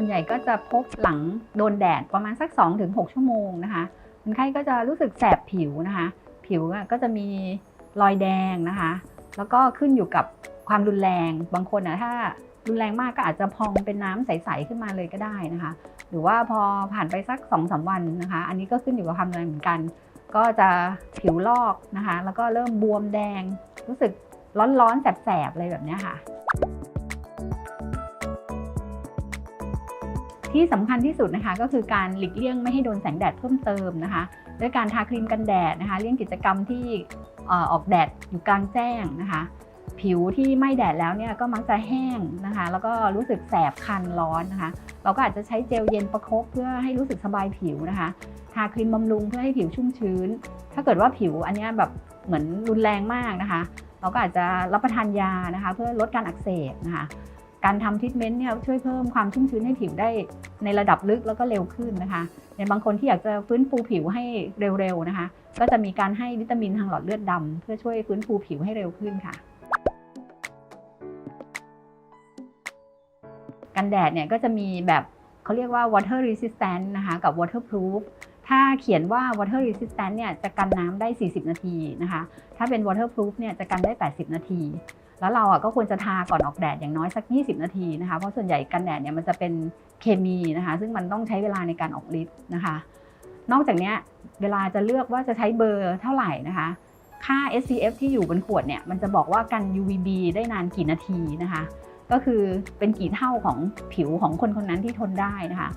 ส่วนใหญ่ก็จะพบหลังโดนแดดประมาณสัก 2-6 ชั่วโมงนะคะคนไข้ก็จะรู้สึกแสบผิวนะคะ ผิวก็จะมีรอยแดงนะคะ แล้วก็ขึ้นอยู่กับความรุนแรง บางคนนะถ้ารุนแรงมากก็อาจจะพองเป็นน้ำใสๆขึ้นมาเลยก็ได้นะคะ หรือว่าพอผ่านไปสัก2อสวันนะคะ อันนี้ก็ขึ้นอยู่กับความรุนแรงเหมือนกัน ก็จะผิวลอกนะคะ แล้วก็เริ่มบวมแดง รู้สึกร้อนๆแสบๆอะไรแบบนี้ค่ะ ที่สำคัญที่สุดนะคะก็คือการหลีกเลี่ยงไม่ให้โดนแสงแดดเพิ่มเติมนะคะด้วยการทาครีมกันแดดนะคะเลี่ยงกิจกรรมที่ออกแดดอยู่กลางแจ้งนะคะ ผิวที่ไม่แดดแล้วเนี่ยก็มักจะแห้งนะคะ แล้วก็รู้สึกแสบคันร้อนนะคะ เราก็อาจจะใช้เจลเย็นประคบเพื่อให้รู้สึกสบายผิวนะคะทาครีมบำรุงเพื่อให้ผิวชุ่มชื้น ถ้าเกิดว่าผิวอันนี้แบบเหมือนรุนแรงมากนะคะ เราก็อาจจะรับประทานยานะคะ เพื่อลดการอักเสบนะคะการทำทรีทเมนต์เนี่ยช่วยเพิ่มความชุ่มชื้นให้ผิวได้ ในระดับลึกแล้วก็เร็วขึ้นนะคะในบางคนที่อยากจะฟื้นฟูผิวให้เร็วๆนะคะ ก็จะมีการให้วิตามินทางหลอดเลือดดำเพื่อช่วยฟื้นฟูผิวให้เร็วขึ้นค่ะ กันแดดเนี่ยก็จะมีแบบเขาเรียกว่า water resistant นะคะกับ waterproof ถ้าเขียนว่า water resistant เนี่ยจะกันน้ำได้ 40 นาทีนะคะ ถ้าเป็น waterproof เนี่ยจะกันได้ 80 นาที แล้วเราอะก็ควรจะทาก่อนออกแดดอย่างน้อยสัก 20 นาทีนะคะ เพราะส่วนใหญ่กันแดดเนี่ยมันจะเป็นเคมีนะคะ ซึ่งมันต้องใช้เวลาในการออกฤทธิ์นะคะ นอกจากนี้เวลาจะเลือกว่าจะใช้เบอร์เท่าไหร่นะคะ ค่า SPF ที่อยู่บนขวดเนี่ยมันจะบอกว่ากัน UVB ได้นานกี่นาทีนะคะ ก็คือเป็นกี่เท่าของผิวของคนคนนั้นที่ทนได้นะคะ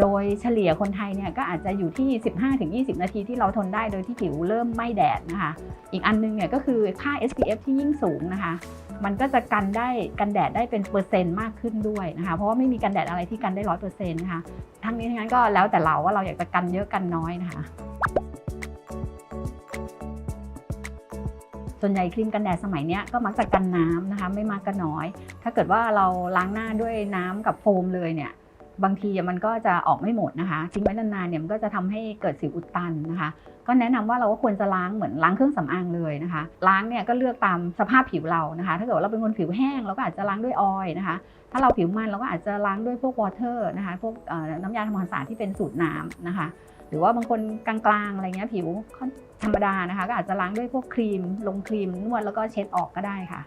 โดยเฉลี่ยคนไทยเนี่ยก็อาจจะอยู่ที่ 15-20 นาทีที่เราทนได้โดยที่ผิวเริ่มไม้แดดนะคะ อีกอันนึงเนี่ยก็คือค่า SPF ที่ยิ่งสูงนะคะ มันก็จะกันได้กันแดดได้เป็นเปอร์เซ็นต์มากขึ้นด้วยนะคะ เพราะว่าไม่มีกันแดดอะไรที่กันได้ร้อยเปอร์เซ็นต์นะคะ ทั้งนี้ทั้งนั้นก็แล้วแต่เราว่าเราอยากจะกันเยอะกันน้อยนะคะส่วนใหญ่ครีมกันแดดสมัยนี้ก็มักจะกันน้ำนะคะไม่มากก็น้อย ถ้าเกิดว่าเราล้างหน้าด้วยน้ำกับโฟมเลยเนี่ย บางทีมันก็จะออกไม่หมดนะคะทิ้งไว้นานๆเนี่ยมันก็จะทำให้เกิดสิวอุดตันนะคะ ก็แนะนำว่าเราก็ควรจะล้างเหมือนล้างเครื่องสำอางเลยนะคะ ล้างเนี่ยก็เลือกตามสภาพผิวเรานะคะ ถ้าเกิดว่าเราเป็นคนผิวแห้งเราก็อาจจะล้างด้วยออยล์นะคะ ถ้าเราผิวมันเราก็อาจจะล้างด้วยพวกวอเตอร์นะคะ พวกน้ำยาทำความสะอาดที่เป็นสูตรน้ำนะคะ หรือว่าบางคนกลางๆอะไรเงี้ยผิวธรรมดานะคะ ก็อาจจะล้างด้วยพวกครีม ลงครีมนวดแล้วก็เช็ดออกก็ได้ค่ะ